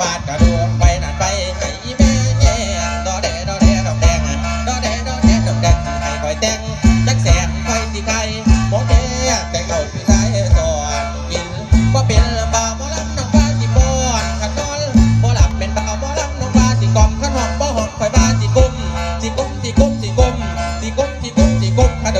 บาทกระโด